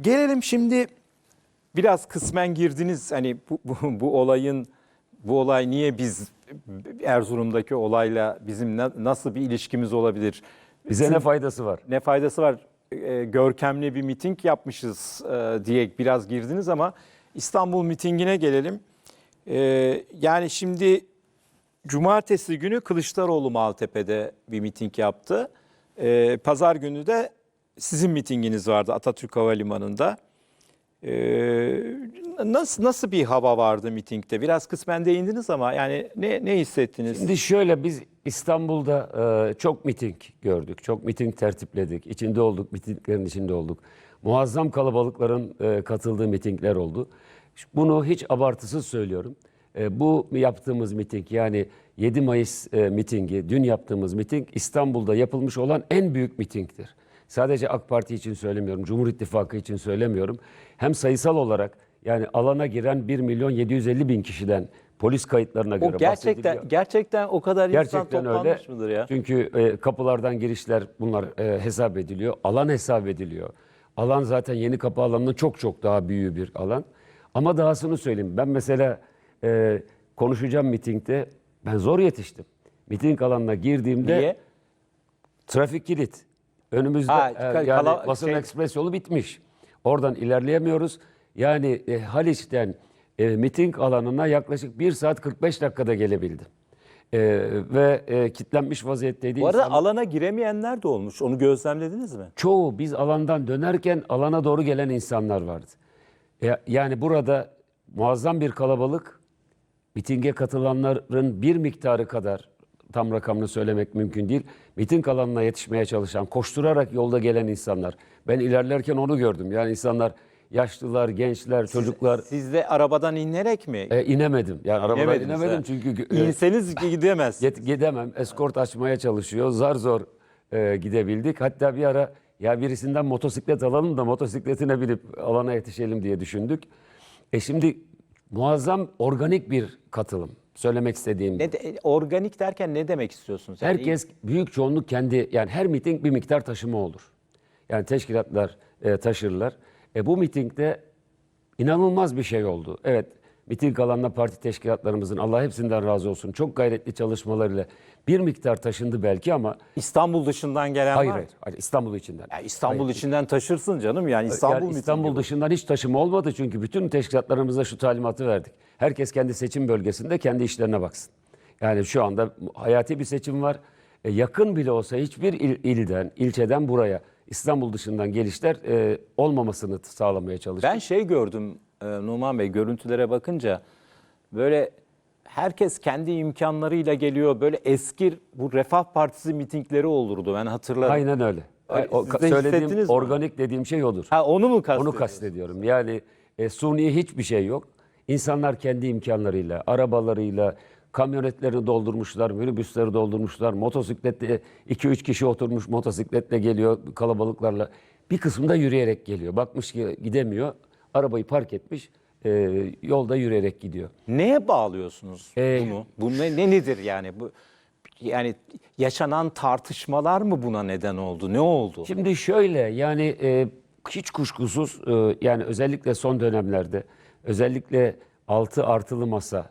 Gelelim şimdi biraz kısmen girdiniz hani bu, bu, bu olayın bu olay niye biz Erzurum'daki olayla bizim na- nasıl bir ilişkimiz olabilir? Bize ne faydası var? ne faydası var? E, görkemli bir miting yapmışız e, diye biraz girdiniz ama İstanbul mitingine gelelim. E, yani şimdi cumartesi günü Kılıçdaroğlu Maltepe'de bir miting yaptı. E, Pazar günü de sizin mitinginiz vardı Atatürk Havalimanı'nda. E, nasıl nasıl bir hava vardı mitingde? Biraz kısmen değindiniz ama yani ne ne hissettiniz? Şimdi şöyle biz İstanbul'da e, çok miting gördük. Çok miting tertipledik. İçinde olduk, mitinglerin içinde olduk. Muazzam kalabalıkların e, katıldığı mitingler oldu. Bunu hiç abartısız söylüyorum. E, bu yaptığımız miting yani 7 Mayıs e, mitingi, dün yaptığımız miting İstanbul'da yapılmış olan en büyük mitingdir. Sadece AK Parti için söylemiyorum, Cumhur İttifakı için söylemiyorum. Hem sayısal olarak yani alana giren 1 milyon 750 bin kişiden polis kayıtlarına göre O gerçekten bahsediliyor. gerçekten o kadar insan Gerçekten öyle. toplanmış mıdır ya? Çünkü e, kapılardan girişler bunlar e, hesap ediliyor. Alan hesap ediliyor. Alan zaten yeni kapı alanının çok çok daha büyüğü bir alan. Ama dahasını söyleyeyim. Ben mesela e, konuşacağım mitingde ben zor yetiştim. Miting alanına girdiğimde Niye? trafik kilit. Önümüzde Ha, e, kala- yani basın şey- ekspres yolu bitmiş. Oradan ilerleyemiyoruz. Yani e, Haliç'ten e, miting alanına yaklaşık 1 saat 45 dakikada gelebildim. E, ve e, kitlenmiş vaziyetteydi. Bu arada İnsanlar- alana giremeyenler de olmuş. Onu gözlemlediniz mi? çoğu biz alandan dönerken alana doğru gelen insanlar vardı. Ya- Yani burada muazzam bir kalabalık, mitinge katılanların bir miktarı kadar, tam rakamını söylemek mümkün değil, miting alanına yetişmeye çalışan, koşturarak yolda gelen insanlar. Ben ilerlerken onu gördüm. Yani insanlar yaşlılar, gençler, çocuklar Siz de arabadan inerek mi? e, inemedim. Yani arabadan İnemediniz inemedim ha. çünkü e, İnseniz gidemez. Git, gidemem. Eskort açmaya çalışıyor. Zar zor e, gidebildik. Hatta bir ara ya birisinden motosiklet alalım da motosikletine binip alana yetişelim diye düşündük. E şimdi muazzam organik bir katılım. Söylemek istediğim. Ne de- organik derken ne demek istiyorsunuz? Yani Herkes büyük çoğunluk kendi yani her miting bir miktar taşıma olur. Yani teşkilatlar e, taşırlar. E, bu mitingde inanılmaz bir şey oldu. Evet miting alanına parti teşkilatlarımızın Allah hepsinden razı olsun çok gayretli çalışmalarıyla bir miktar taşındı belki ama İstanbul dışından gelen hayır var. hayır, hayır İstanbul içinden. Ya İstanbul içinden taşırsın canım. Yani İstanbul Yani mitingi İstanbul bu. dışından hiç taşıma olmadı çünkü bütün teşkilatlarımıza şu talimatı verdik. Herkes kendi seçim bölgesinde kendi işlerine baksın. Yani şu anda hayati bir seçim var. E, yakın bile olsa hiçbir il- ilden, ilçeden buraya İstanbul dışından gelişler e, olmamasını sağlamaya çalıştık. Ben şey gördüm e, Numan Bey görüntülere bakınca böyle herkes kendi imkanlarıyla geliyor. Böyle eski bu Refah Partisi mitingleri olurdu ben hatırlarım. Aynen öyle. Ay, o, siz ka- de söylediğim mi? organik dediğim şey odur. Ha onu mu Onu kastediyorsunuz? kastediyorum. Yani e, suni hiçbir şey yok. İnsanlar kendi imkanlarıyla, arabalarıyla, kamyonetlerini doldurmuşlar, minibüsleri doldurmuşlar, motosikletle 2-3 kişi oturmuş motosikletle geliyor kalabalıklarla. Bir kısmı da yürüyerek geliyor. Bakmış ki gidemiyor, arabayı park etmiş, e, yolda yürüyerek gidiyor. Neye bağlıyorsunuz Ee, bunu? Bu ne, ne nedir yani? Bu yani yaşanan tartışmalar mı buna neden oldu? Ne oldu? Şimdi şöyle yani e, hiç kuşkusuz e, yani özellikle son dönemlerde özellikle altı artılı masa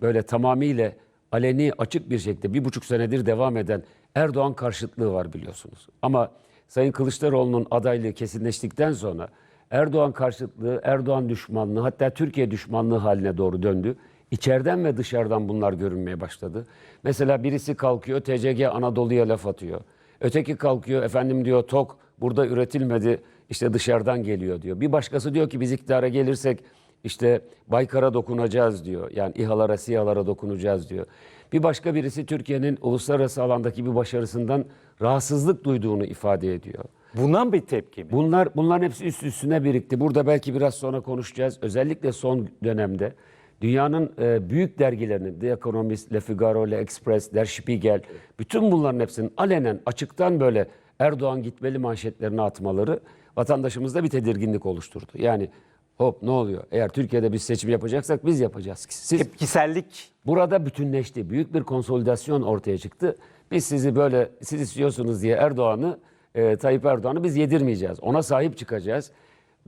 böyle tamamıyla aleni açık bir şekilde bir buçuk senedir devam eden Erdoğan karşıtlığı var biliyorsunuz. Ama Sayın Kılıçdaroğlu'nun adaylığı kesinleştikten sonra Erdoğan karşıtlığı, Erdoğan düşmanlığı hatta Türkiye düşmanlığı haline doğru döndü. İçeriden ve dışarıdan bunlar görünmeye başladı. Mesela birisi kalkıyor TCG Anadolu'ya laf atıyor. Öteki kalkıyor efendim diyor tok burada üretilmedi işte dışarıdan geliyor diyor. Bir başkası diyor ki biz iktidara gelirsek işte Baykar'a dokunacağız diyor. Yani İHA'lara, SİHA'lara dokunacağız diyor. Bir başka birisi Türkiye'nin uluslararası alandaki bir başarısından rahatsızlık duyduğunu ifade ediyor. Buna bir tepki mi? Bunlar bunların hepsi üst üstüne birikti. Burada belki biraz sonra konuşacağız. Özellikle son dönemde dünyanın e, büyük dergilerinin The Economist, Le Figaro, Le Express, Der Spiegel bütün bunların hepsinin alenen açıktan böyle Erdoğan gitmeli manşetlerini atmaları vatandaşımızda bir tedirginlik oluşturdu. Yani hop ne oluyor? Eğer Türkiye'de biz seçim yapacaksak biz yapacağız. Siz Tepkisellik Burada bütünleşti. Büyük bir konsolidasyon ortaya çıktı. Biz sizi böyle siz istiyorsunuz diye Erdoğan'ı, e, Tayyip Erdoğan'ı biz yedirmeyeceğiz. Ona sahip çıkacağız.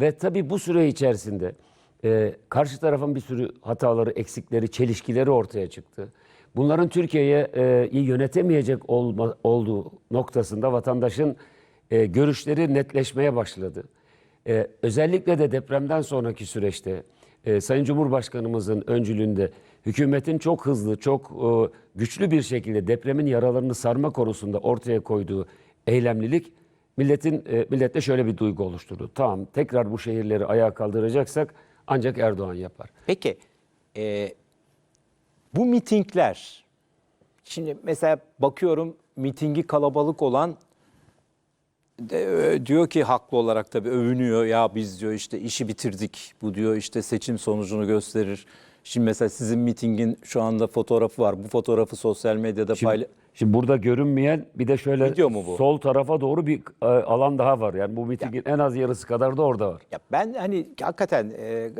Ve tabii bu süre içerisinde e, karşı tarafın bir sürü hataları, eksikleri, çelişkileri ortaya çıktı. Bunların Türkiye'ye e, yönetemeyecek olma, olduğu noktasında vatandaşın e, görüşleri netleşmeye başladı. E, özellikle de depremden sonraki süreçte e, Sayın Cumhurbaşkanımızın öncülüğünde hükümetin çok hızlı, çok e, güçlü bir şekilde depremin yaralarını sarma konusunda ortaya koyduğu eylemlilik milletin e, millette şöyle bir duygu oluşturdu. Tamam tekrar bu şehirleri ayağa kaldıracaksak ancak Erdoğan yapar. Peki e, bu mitingler şimdi mesela bakıyorum mitingi kalabalık olan de, e, diyor ki haklı olarak tabii övünüyor ya biz diyor işte işi bitirdik bu diyor işte seçim sonucunu gösterir. Şimdi mesela sizin mitingin şu anda fotoğrafı var bu fotoğrafı sosyal medyada paylaş. Şimdi burada görünmeyen bir de şöyle Video mu bu? sol tarafa doğru bir e, alan daha var. Yani bu mitingin en az yarısı kadar da orada var. Ya ben hani hakikaten e,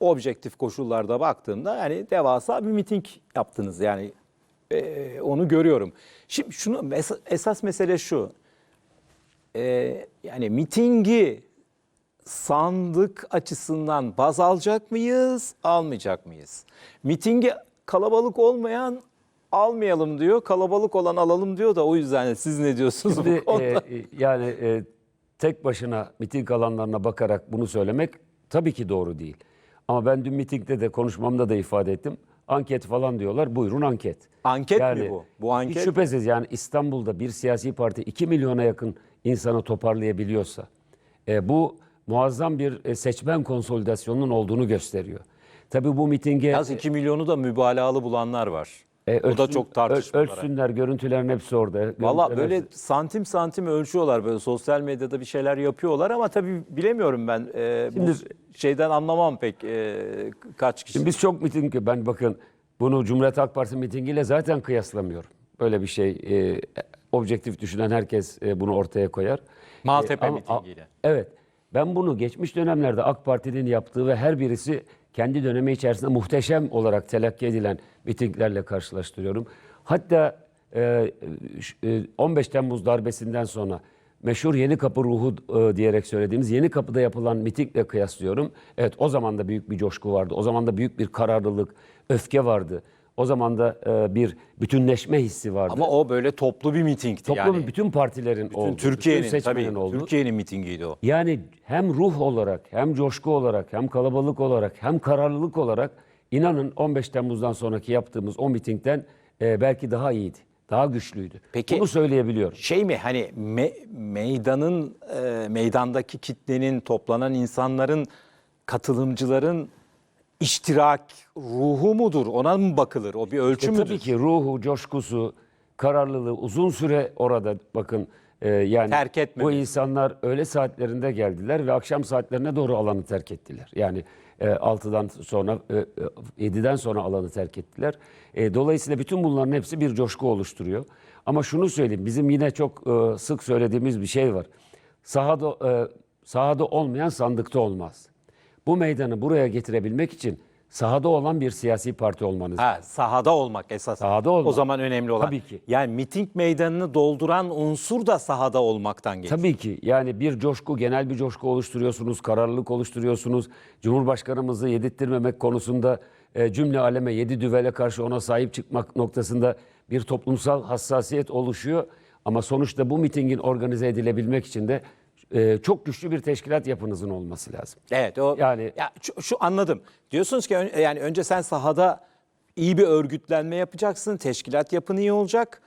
objektif koşullarda baktığımda hani devasa bir miting yaptınız yani e, onu görüyorum. Şimdi şunu mes- esas mesele şu. E, yani mitingi sandık açısından baz alacak mıyız, almayacak mıyız? Mitingi kalabalık olmayan almayalım diyor, kalabalık olan alalım diyor da o yüzden siz ne diyorsunuz Şimdi bu konuda? e, e, yani e, tek başına miting alanlarına bakarak bunu söylemek tabii ki doğru değil. Ama ben dün mitingde de konuşmamda da ifade ettim. Anket falan diyorlar. Buyurun anket. Anket mi bu? Bu anket- Hiç şüphesiz yani İstanbul'da bir siyasi parti 2 milyona yakın insanı toparlayabiliyorsa e, bu muazzam bir e, seçmen konsolidasyonunun olduğunu gösteriyor. Tabii bu mitinge Yaz 2 milyonu da mübalağalı bulanlar var. E, o da ölçsün- çok tartışmalar. öl- Ölçsünler, görüntülerin hepsi orada. Valla böyle hepsi- santim santim ölçüyorlar böyle sosyal medyada bir şeyler yapıyorlar ama tabii bilemiyorum ben e, bu Şimdi- şeyden anlamam pek e, kaç kişi. Şimdi biz çok miting ben bakın bunu Cumhuriyet Halk Partisi mitingiyle zaten kıyaslamıyorum. Böyle bir şey e, objektif düşünen herkes e, bunu ortaya koyar. Maltepe ama- mitingiyle. a- Evet. Ben bunu geçmiş dönemlerde AK Parti'nin yaptığı ve her birisi kendi dönemi içerisinde muhteşem olarak telakki edilen mitinglerle karşılaştırıyorum. Hatta e, ş- e, 15 Temmuz darbesinden sonra meşhur Yeni Kapı ruhu e, diyerek söylediğimiz Yeni Kapı'da yapılan mitingle kıyaslıyorum. Evet o zaman da büyük bir coşku vardı. O zaman da büyük bir kararlılık, öfke vardı. O zaman da e, bir bütünleşme hissi vardı. Ama o böyle toplu bir mitingdi Toplumun yani. bütün partilerin Bütün olduğu, Türkiye'nin bütün tabii. Türkiye'nin mitingiydi o. Yani hem ruh olarak, hem coşku olarak, hem kalabalık olarak, hem kararlılık olarak inanın 15 Temmuz'dan sonraki yaptığımız o mitingden e, belki daha iyiydi. Daha güçlüydü. Peki- Bunu söyleyebiliyorum. Şey mi hani me- meydanın e, meydandaki kitlenin toplanan insanların katılımcıların iştirak ruhu mudur? Ona mı bakılır? O bir ölçü E, müdür? tabii ki ruhu, coşkusu, kararlılığı uzun süre orada bakın e, yani Terk bu etmedi. insanlar öğle saatlerinde geldiler ve akşam saatlerine doğru alanı terk ettiler. Yani e, 6'dan sonra e, e, 7'den sonra alanı terk ettiler. E, dolayısıyla bütün bunların hepsi bir coşku oluşturuyor. Ama şunu söyleyeyim bizim yine çok e, sık söylediğimiz bir şey var. Sahada e, sahada olmayan sandıkta olmaz. Bu meydanı buraya getirebilmek için sahada olan bir siyasi parti olmanız Ha, sahada olmak esas. Sahada olmak. O zaman önemli olan. Tabii ki. Yani miting meydanını dolduran unsur da sahada olmaktan geliyor. Tabii ki yani bir coşku, genel bir coşku oluşturuyorsunuz, kararlılık oluşturuyorsunuz. Cumhurbaşkanımızı yedirttirmemek konusunda e, cümle aleme yedi düvele karşı ona sahip çıkmak noktasında bir toplumsal hassasiyet oluşuyor. Ama sonuçta bu mitingin organize edilebilmek için de e, çok güçlü bir teşkilat yapınızın olması lazım. Evet o Yani- ya şu, şu anladım. Diyorsunuz ki ön- yani önce sen sahada iyi bir örgütlenme yapacaksın. Teşkilat yapın iyi olacak.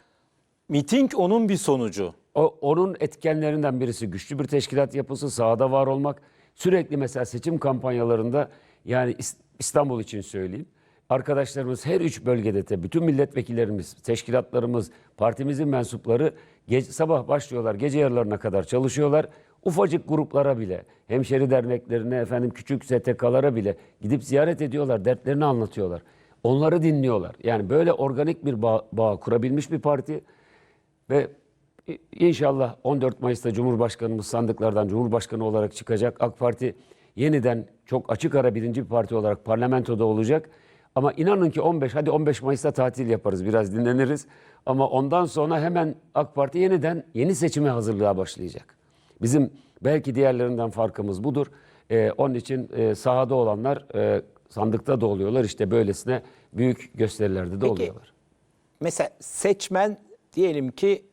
Miting onun bir sonucu. O, onun etkenlerinden birisi güçlü bir teşkilat yapısı, sahada var olmak. Sürekli mesela seçim kampanyalarında yani İs- İstanbul için söyleyeyim. Arkadaşlarımız her üç bölgede de bütün milletvekillerimiz, teşkilatlarımız, partimizin mensupları gece, sabah başlıyorlar, gece yarılarına kadar çalışıyorlar. Ufacık gruplara bile, hemşeri derneklerine, efendim küçük STK'lara bile gidip ziyaret ediyorlar, dertlerini anlatıyorlar. Onları dinliyorlar. Yani böyle organik bir bağ, bağ kurabilmiş bir parti. Ve inşallah 14 Mayıs'ta Cumhurbaşkanımız sandıklardan Cumhurbaşkanı olarak çıkacak. AK Parti yeniden çok açık ara birinci bir parti olarak parlamentoda olacak. Ama inanın ki 15, hadi 15 Mayıs'ta tatil yaparız, biraz dinleniriz. Ama ondan sonra hemen AK Parti yeniden yeni seçime hazırlığa başlayacak. Bizim belki diğerlerinden farkımız budur. E, onun için e, sahada olanlar e, sandıkta da oluyorlar. İşte böylesine büyük gösterilerde de Peki, oluyorlar. Mesela seçmen diyelim ki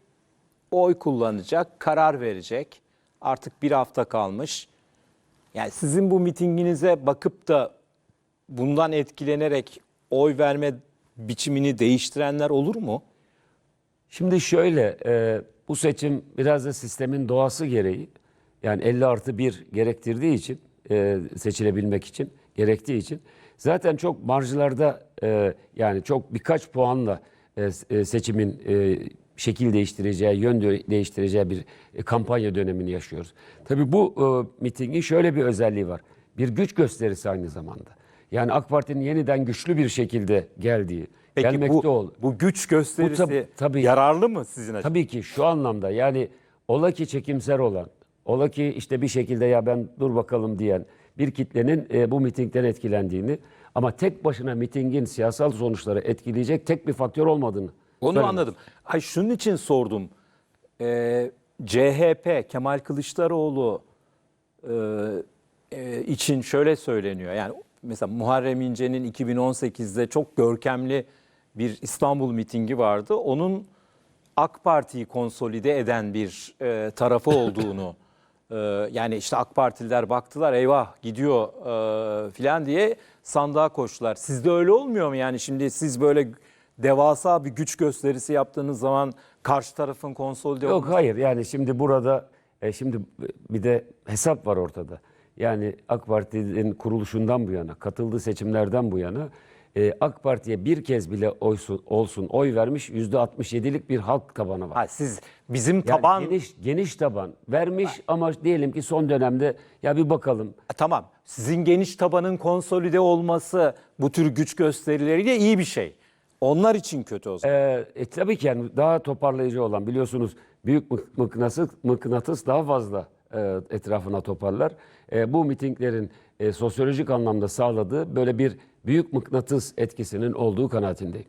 oy kullanacak, karar verecek. Artık bir hafta kalmış. Yani sizin bu mitinginize bakıp da bundan etkilenerek oy verme biçimini değiştirenler olur mu? Şimdi şöyle, e, bu seçim biraz da sistemin doğası gereği, yani 50 artı 1 gerektirdiği için, e, seçilebilmek için, gerektiği için, zaten çok marjlarda, e, yani çok birkaç puanla e, e, seçimin e, şekil değiştireceği, yön değiştireceği bir e, kampanya dönemini yaşıyoruz. Tabii bu e, mitingin şöyle bir özelliği var. Bir güç gösterisi aynı zamanda. Yani AK Parti'nin yeniden güçlü bir şekilde geldiği, Peki gelmekte bu, ol. bu güç gösterisi Bu tab- tabii. yararlı mı sizin açınızdan? Tabii ki şu anlamda yani ola ki çekimser olan, ola ki işte bir şekilde ya ben dur bakalım diyen bir kitlenin e, bu mitingden etkilendiğini ama tek başına mitingin siyasal sonuçları etkileyecek tek bir faktör olmadığını. Onu söylemek anladım. Ay şunun için sordum. Ee, CHP Kemal Kılıçdaroğlu e, e, için şöyle söyleniyor. Yani mesela Muharrem İnce'nin 2018'de çok görkemli bir İstanbul mitingi vardı. Onun AK Parti'yi konsolide eden bir e, tarafı olduğunu e, yani işte AK Partililer baktılar eyvah gidiyor e, filan diye sandığa koştular. Sizde öyle olmuyor mu? Yani şimdi siz böyle devasa bir güç gösterisi yaptığınız zaman karşı tarafın konsolide Yok olması- hayır yani şimdi burada e, şimdi bir de hesap var ortada. Yani AK Parti'nin kuruluşundan bu yana, katıldığı seçimlerden bu yana e, AK Parti'ye bir kez bile oysun, olsun oy vermiş %67'lik bir halk tabanı var. Ha, siz bizim Yani taban geniş geniş taban vermiş ama diyelim ki son dönemde ya bir bakalım. tamam sizin geniş tabanın konsolide olması bu tür güç gösterileriyle iyi bir şey. Onlar için kötü o zaman. Ee, e, tabii ki yani daha toparlayıcı olan biliyorsunuz büyük mık- mıknatıs, mıknatıs daha fazla e, etrafına toparlar. E, bu mitinglerin e, sosyolojik anlamda sağladığı böyle bir büyük mıknatıs etkisinin olduğu kanaatindeyim.